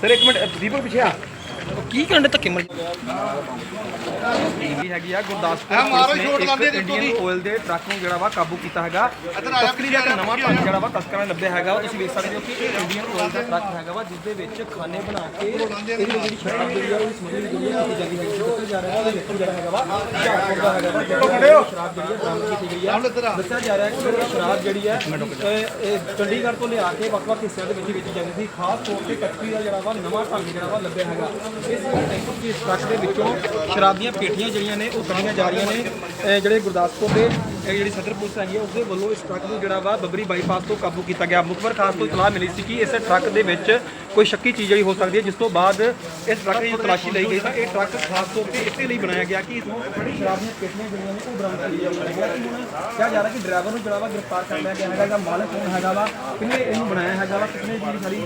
Sir ਇੱਕ minute ਦੀਪਕ ਪਿੱਛੇ ਆ। ਕੀ ਕਰਨ ਦੇ ਧੱਕੇ ਮਾਰ ਵੀ ਹੈਗੀ ਆ ਗੁਰਦਾਸਪੁਰ ਪੁਲਿਸ ਨੇ ਇੱਕ ਇੰਡੀਅਨ ਆਇਲ ਦੇ ਟਰੱਕ ਨੂੰ ਜਿਹੜਾ ਵਾ ਕਾਬੂ ਕੀਤਾ ਹੈਗਾ। ਤਸਕਰੀ ਦਾ ਇੱਕ ਨਵਾਂ ਢੰਗ ਜਿਹੜਾ ਵਾ ਤਸਕਰਾਂ ਨੇ ਲੱਭਿਆ ਹੈਗਾ। ਉਹ ਤੁਸੀਂ ਵੇਖ ਸਕਦੇ ਹੋ ਕਿ ਇਹ ਇੰਡੀਅਨ ਆਇਲ ਦਾ ਟਰੱਕ ਹੈਗਾ ਵਾ ਜਿਸ ਦੇ ਵਿੱਚ ਖਾਨੇ ਬਣਾ ਕੇ ਇਹਦੀ ਜਿਹੜੀ ਸ਼ਰਾਬ ਜਿਹੜੀ ਆ ਉਹ ਸਮਗਲਿੰਗ ਜਿਹੜੀ ਆ ਕੀਤੀ ਜਾਂਦੀ ਹੈਗੀ ਦੱਸਿਆ ਜਾ ਰਿਹਾ ਹੈ ਵਿੱਚ ਜਿਹੜਾ ਹੈਗਾ ਵਾ। ਝਾੜਪੁਰ ਦਾ ਹੈਗਾ ਵਾ ਜਿਹੜਾ ਸ਼ਰਾਬ ਜਿਹੜੀ ਆ ਬਰਾਮਦ ਕੀਤੀ ਗਈ ਆ। ਦੱਸਿਆ ਜਾ ਰਿਹਾ ਹੈ ਕਿ ਇਹ ਸ਼ਰਾਬ ਜਿਹੜੀ ਹੈ ਇਹ- ਇਹ ਚੰਡੀਗੜ੍ਹ ਤੋਂ ਲਿਆ ਕੇ ਵੱਖ-ਵੱਖ ਹਿੱਸਿਆਂ ਦੇ ਵਿੱਚ ਵੇਚੀ ਜਾਂਦੀ ਸੀ। ਖਾਸ ਤੌਰ ਤੇ ਕਚਰੀ ਦਾ ਜਿਹੜਾ ਵਾ ਨਵਾਂ ਢੰਗ ਜਿਹੜਾ ਵਾ ਲੱਭਿਆ ਹੈਗਾ। ਇਸ ਟਰੱਕ ਦੇ ਵਿੱਚੋਂ ਸ਼ਰਾਬ ਦੀਆਂ ਪੇਟੀਆਂ ਜਿਹੜੀਆਂ ਨੇ, ਉਹ ਕੱਢੀਆਂ ਜਾ ਰਹੀਆਂ ਨੇ। ਜਿਹੜੇ ਗੁਰਦਾਸਪੁਰ ਦੇ ਜਿਹੜੀ ਸਦਰ ਪੁਲਿਸ ਹੈਗੀ ਹੈ ਉਸ ਦੇ ਵੱਲੋਂ ਇਸ ਟਰੱਕ ਨੂੰ ਜਿਹੜਾ ਵਾ ਬੱਬਰੀ ਬਾਈਪਾਸ ਤੋਂ ਕਾਬੂ ਕੀਤਾ ਗਿਆ। ਮੁਖਬਰ ਖਾਸ ਤੋਂ ਇਤਲਾਹ ਮਿਲੀ ਸੀ ਕਿ ਇਸ ਟਰੱਕ ਦੇ ਵਿੱਚ ਕੋਈ ਸ਼ੱਕੀ ਚੀਜ਼ ਜਿਹੜੀ ਹੋ ਸਕਦੀ ਹੈ, ਜਿਸ ਤੋਂ ਬਾਅਦ ਇਸ ਟਰੱਕ ਦੀ ਤਲਾਸ਼ੀ ਲਈ ਗਈ। ਤਾਂ ਇਹ ਟਰੱਕ ਖਾਸ ਤੌਰ ਤੇ ਇਸੇ ਲਈ ਬਣਾਇਆ ਗਿਆ ਕਿ ਇਸ ਨੂੰ ਸ਼ਰਾਬ ਦੀਆਂ ਪੇਟੀਆਂ ਜਿਹੜੀਆਂ ਨੇ, ਉਹ ਬਰਾਮਦ ਕੀਤੀ ਕਿਹਾ ਜਾ ਰਿਹਾ ਕਿ ਡਰਾਈਵਰ ਨੂੰ ਜਿਹੜਾ ਵਾ ਗ੍ਰਿਫਤਾਰ ਕਰ ਲਿਆ ਗਿਆ ਹੈਗਾ ਇਹਦਾ ਮਾਲਕ ਕੌਣ ਹੈਗਾ ਵਾ ਕਿਹਨੇ ਇਹਨੂੰ ਬਣਾਇਆ ਹੈਗਾ ਵਾ ਕਿਸਨੇ ਜਿਹੜੀ ਸਾਰੀ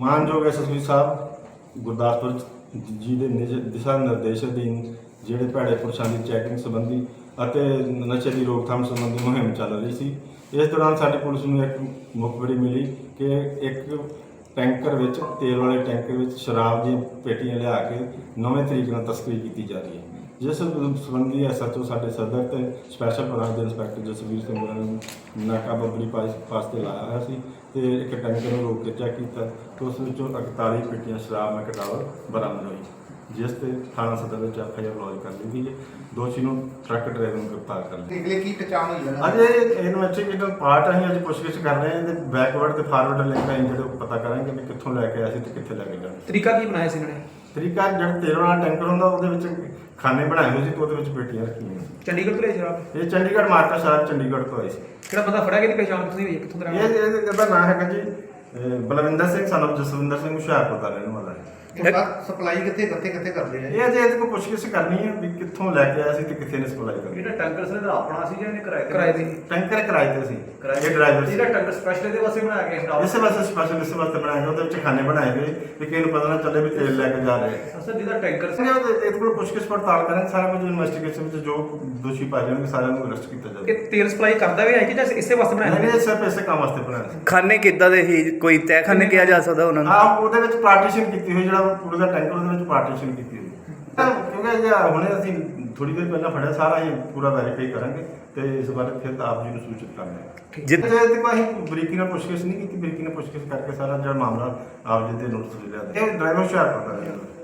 ਮਾਨਯੋਗ ਐਸਐਸਪੀ ਸਾਹਿਬ ਗੁਰਦਾਸਪੁਰ ਜੀ ਦੇ ਦਿਸ਼ਾ ਨਿਰਦੇਸ਼ ਅਧੀਨ ਜਿਹੜੇ ਭੈੜੇ ਪੁਰਸ਼ਾਂ ਦੀ ਚੈਕਿੰਗ ਸੰਬੰਧੀ ਅਤੇ ਨਸ਼ੇ ਦੀ ਰੋਕਥਾਮ ਸੰਬੰਧੀ ਮੁਹਿੰਮ ਚੱਲ ਰਹੀ ਸੀ ਇਸ ਦੌਰਾਨ ਸਾਡੀ ਪੁਲਿਸ ਨੂੰ ਇੱਕ ਮੁਖਬਰੀ ਮਿਲੀ ਕਿ ਇੱਕ ਟੈਂਕਰ ਵਿੱਚ, ਤੇਲ ਵਾਲੇ ਟੈਂਕਰ ਵਿੱਚ ਸ਼ਰਾਬ ਦੀਆਂ ਪੇਟੀਆਂ ਲਿਆ ਕੇ ਨਵੇਂ ਤਰੀਕ ਨਾਲ ਤਸਕਰੀ ਕੀਤੀ ਜਾ ਰਹੀ ਹੈ। ਜਿਸ ਸੰਬੰਧੀ ਐਸਐਚਓ ਸਾਡੇ ਸਦਰ ਤੇ ਸਪੈਸ਼ਲ ਬ੍ਰਾਂਚ ਦੇ ਇੰਸਪੈਕਟਰ ਜਸਵੀਰ ਸਿੰਘ ਹੋਰਾਂ ਨੇ ਨਾਕਾ ਬੱਬਰੀ ਪਾਸ ਪਾਸ ਤੇ ਲਾਇਆ ਹੋਇਆ ਸੀ ਤੇ ਇੱਕ ਟੈਂਕਰ ਨੂੰ ਰੋਕ ਕੇ ਚੈੱਕ ਕੀਤਾ ਤੇ ਉਸ ਵਿੱਚੋਂ 41 ਪੇਟੀਆਂ ਸ਼ਰਾਬ ਮੈਂ ਕਟਾਵਰ ਬਰਾਮਦ ਹੋਈ। ਜਿਸ ਤੇ ਥਾਣਾ ਸਦਰ ਵਿੱਚ ਐਫਆਈਆਰ ਲੌਜ ਕਰ ਲਈ ਗਈ ਹੈ। ਦੋਸ਼ੀ ਨੂੰ ਟਰੱਕ ਡਰਾਈਵਰ ਨੂੰ ਗ੍ਰਿਫਤਾਰ ਕਰ ਲਿਆ। ਨਿਕਲੇ ਕੀ ਪਛਾਣ ਹੋਈ ਹੈ ਅਜੇ ਇਨਵੈਸਟੀਗੇਟਰ ਪਾਰਟ ਅਸੀਂ ਅੱਜ ਪੁੱਛਗਿੱਛ ਕਰ ਰਹੇ ਹਾਂ ਤੇ ਬੈਕਵਰਡ ਤੇ ਫਾਰਵਰਡ ਲਿੰਕ ਅਸੀਂ ਜਿਹੜੇ ਪਤਾ ਕਰਾਂਗੇ ਵੀ ਕਿੱਥੋਂ ਲੈ ਕੇ ਆਏ ਸੀ ਤੇ ਕਿੱਥੇ ਲੈ ਕੇ ਜਾਣਾ। ਤਰੀਕਾ ਕੀ ਬਣਾਇਆ ਸੀ ਇਹਨਾਂ ਨੇ? ਤਰੀਕਾ ਜਿਹੜਾ ਤੇਲ ਵਾਲਾ ਟੈਂਕਰ ਹੁੰਦਾ ਉਹਦੇ ਵਿੱਚ ਖਾਨੇ ਬਣਾਏ ਹੋਏ ਸੀ ਤੇ ਉਹਦੇ ਵਿੱਚ ਪੇਟੀਆਂ ਰੱਖੀਆਂ ਸੀ ਚੰਡੀਗੜ੍ਹ ਤੋਂ ਲਿਆ ਸ਼ਰਾਬ ਇਹ ਚੰਡੀਗੜ੍ਹ ਮਾਰਕਾ ਸ਼ਹਿਰ ਚੰਡੀਗੜ੍ਹ ਤੋਂ ਆਈ ਸੀ। ਕਿਹੜਾ ਬੰਦਾ ਫੜਿਆ ਗਿਆ ਦੀ ਪਛਾਣ ਕਿੱਥੋਂ ਦੀ ਹੋਈ ਹੈ? ਕਿੱਥੋਂ ਦਾ ਇਹ ਇਹਦਾ ਨਾਮ ਹੈਗਾ ਜੀ ਅਹ, ਬਲਵਿੰਦਰ ਸਿੰਘ ਸਾਨੂੰ ਜਸਵਿੰਦਰ ਸਿੰਘ ਹੁਸ਼ਿਆਰਪੁਰ ਦਾ ਰਹਿਣ ਵਾਲਾ ਹੈ। ਸਪਲਾਈ ਕਿੱਥੇ ਕਿੱਥੇ ਕਿੱਥੇ ਕਰਦੇ ਨੇ? ਇਹ ਅਜੇ ਇਹਦੇ ਕੋਲ ਪੁੱਛਗਿੱਛ ਕਰਨੀ ਹੈ ਵੀ ਕਿੱਥੋਂ ਲੈ ਕੇ ਆਇਆ ਸੀ ਤੇ ਕਿੱਥੇ ਨੇ ਸਪਲਾਈ ਕਰੀ ਜਿਹੜਾ ਟੰਕਰ ਸੀ ਇਹਦਾ ਆਪਣਾ ਸੀ ਜਾਂ ਇਹਨੇ ਕਿਰਾਏ ਤੇ ਕਿਰਾਏ ਦੀ ਟੈਂਕਰ ਕਿਰਾਏ ਤੇ ਸੀ। ਇਹ ਡਰਾਈਵਰ ਸੀ। ਜਿਹੜਾ ਟੰਕਰ ਸਪੈਸ਼ਲ ਇਹਦੇ ਵਾਸਤੇ ਬਣਾਇਆ ਗਿਆ ਸਟਾਫ ਇਸੇ ਵਾਸਤੇ ਸਪੈਸ਼ਲ ਇਸੇ ਵਾਸਤੇ ਬਣਾਇਆ ਗਿਆ। ਉਹਦੇ ਵਿੱਚ ਖਾਨੇ ਬਣਾਏ ਗਏ। ਵੀ ਕਿਸੇ ਨੂੰ ਪਤਾ ਨਾ ਚੱਲੇ ਵੀ ਤੇਲ ਲੈ ਕੇ ਜਾ ਰਹੇ। ਅਸਲ ਜਿਹਦਾ ਟੈਂਕਰ ਸੀ। ਇਹਦੇ ਕੋਲ ਪੁੱਛਗਿੱਛ ਪੜਤਾਲ ਕਰਾਂਗੇ ਸਾਰਾ ਕੁਝ ਇਨਵੈਸਟੀਗੇਸ਼ਨ ਵਿੱਚ ਜੋ ਦੋਸ਼ੀ ਪਾਏ ਜਾਣਗੇ ਸਾਰਿਆਂ ਨੂੰ ਅਰੈਸਟ ਕੀਤਾ ਜਾਵੇਗਾ ਇਹ ਤੇਲ ਸਪਲਾਈ ਕਰਦਾ ਵੀ ਹੈ ਕਿ ਜਾਂ ਇਸੇ ਵਾਸਤੇ ਬਣਾਇਆ ਨਹੀਂ ਸਿਰਫ ਇਸੇ ਕੰਮ ਵਾਸਤੇ ਬਣਾਇਆ ਖਾਨੇ ਕਿੱਦਾਂ ਦੇ ਹੀ ਕੋਈ ਤੈਖਾਨੇ ਕਿਹਾ ਜਾ ਸਕਦਾ ਉਹਨਾਂ ਨੂੰ? ਹਾਂ ਉਹਦੇ ਵਿੱਚ ਪਾਰਟੀਸ਼ਨ ਕੀਤੀ ਹੋਈ ਜਿਹੜਾ ਪੂਰੇ ਦਾ ਟੈਂਕਰ ਉਹਦੇ ਵਿੱਚ ਪਾਰਟੀਸ਼ਨ ਕੀਤੀ ਹੋਈ ਤਾਂ ਕਿਉਂਕਿ ਜੇ ਹੁਣੇ ਅਸੀਂ ਥੋੜੀ ਦੇਰ ਪਹਿਲਾਂ ਫੜਿਆ ਸਾਰਾ ਇਹ ਪੂਰਾ ਵੈਰੀਫਾਈ ਕਰਾਂਗੇ ਤੇ ਇਸ ਬਾਰੇ ਫਿਰ ਤਾਂ ਆਪ ਜੀ ਨੂੰ ਸੂਚਿਤ ਕਰਾਂਗੇ ਜਿੱਦ ਜੇ ਤੇ ਕੋਈ ਬਰੀਕੀ ਨਾਲ ਪੁੱਛਗਿੱਛ ਨਹੀਂ ਕੀਤੀ? ਬਰੀਕੀ ਨਾਲ ਪੁੱਛਗਿੱਛ ਕਰਕੇ ਸਾਰਾ ਜਿਹੜਾ ਮਾਮਲਾ ਆਪ ਜੀ ਦੇ ਨੋਟਿਸ ਲਿਆ ਇਹ ਡਰਾਈਵਰ ਹੁਸ਼ਿਆਰਪੁਰ ਦਾ ਰਹਿਣ ਵਾਲਾ।